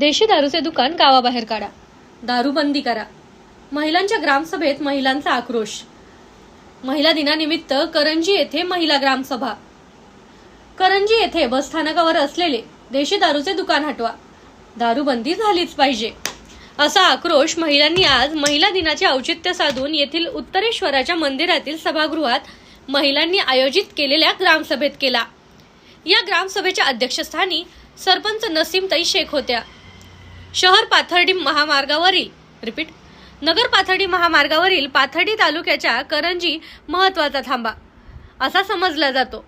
देशी दारूचे दुकान गावाबाहेर काढा. दारूबंदी करा. महिलांच्या ग्रामसभेत महिलांचा आक्रोश. महिला दिनानिमित्त करंजी येथे महिला ग्रामसभा. करंजी येथे बसस्थानकावर असलेले देशी दारूचे दुकान हटवा. दारूबंदी झालीच पाहिजे. असा आक्रोश महिलांनी आज महिला दिनाचे औचित्य साधून येथील उत्तरेश्वराच्या मंदिरातील सभागृहात महिलांनी आयोजित केलेल्या ग्रामसभेत केला. या ग्रामसभेच्या अध्यक्षस्थानी सरपंच नसीमताई शेख होत्या. शहर पाथर्डी महामार्गावरील रिपीट नगर पाथर्डी महामार्गावरील पाथर्डी तालुक्याच्या करंजी महत्त्वाचा थांबा. असा समजला जातो.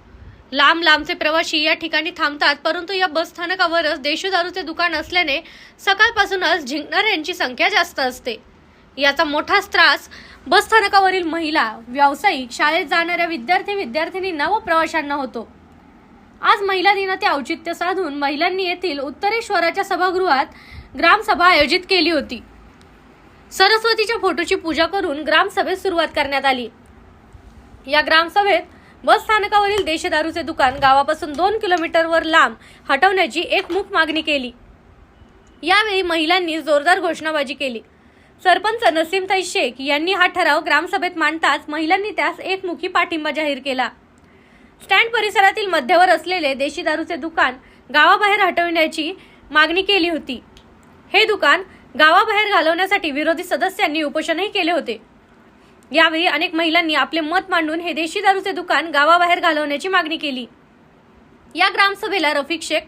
लांब लांबचे प्रवासी या ठिकाणी थांबतात परंतु या बस स्थानकावरच देशोदारूचे दुकान असल्याने सकाळपासूनच झिंकणाऱ्यांची संख्या जास्त असते. याचा मोठाच त्रास बस स्थानकावरील महिला व्यावसायिक शाळेत जाणाऱ्या विद्यार्थी विद्यार्थिनींना व प्रवाशांना होतो. आज महिला दिनाचे औचित्य साधून महिलांनी येथील उत्तरेश्वराच्या सभागृहात ग्रामसभा आयोजित केली होती. सरस्वतीच्या फोटोची पूजा करून ग्रामसभेत सुरुवात करण्यात आली. या ग्रामसभेत बस स्थानकावरील देशदारूचे दुकान गावापासून दोन किलोमीटरवर लांब हटवण्याची एकमुख मागणी केली. यावेळी महिलांनी जोरदार घोषणाबाजी केली. सरपंच नसीमताई शेख यांनी हा ठराव ग्रामसभेत मांडताच महिलांनी त्यास एकमुखी पाठिंबा जाहीर केला. स्टँड परिसरातील मध्यावर असलेले देशी दारूचे दुकान गावाबाहेर हटविण्याची मागणी केली होती. हे दुकान गावाबाहेर घालवण्यासाठी विरोधी सदस्यांनी उपोषणही केले होते. यावेळी अनेक महिलांनी आपले मत मांडून हे देशी दारूचे दुकान गावाबाहेर घालवण्याची मागणी केली. या ग्रामसभेला रफिक शेख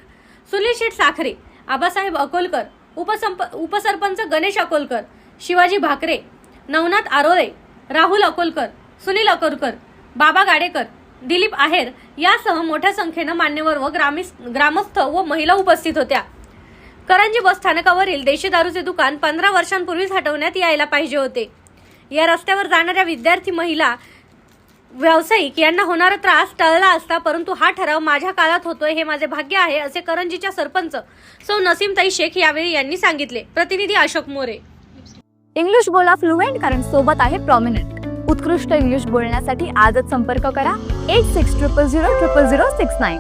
सुनील शेठ साखरे आबासाहेब अकोलकर उपसंप उपसरपंच गणेश अकोलकर शिवाजी भाकरे नवनाथ आरोळे राहुल अकोलकर सुनील अकोलकर बाबा गाडेकर दिलीप आहेर यासह मोठ्या संख्येनं मान्यवर व ग्रामिस ग्रामस्थ व महिला उपस्थित होत्या. करंजी बस स्थानकावरील देशी दारूचे दुकान पंधरा वर्षांपूर्वीच हटवण्यात यायला पाहिजे होते. या रस्त्यावर जाणाऱ्या विद्यार्थी महिला व्यावसायिक यांना होणारा त्रास टळला असता परंतु हा ठराव माझ्या काळात होतोय हे माझे भाग्य आहे असे करंजीच्या सरपंच सौ नसीमताई शेख यावेळी यांनी सांगितले. प्रतिनिधी अशोक मोरे. इंग्लिश बोला फ्लुएंट कारण सोबत आहे प्रॉमिनंट उत्कृष्ट इंग्लिश बोलण्यासाठी आजच संपर्क करा. Eight six triple zero triple zero six nine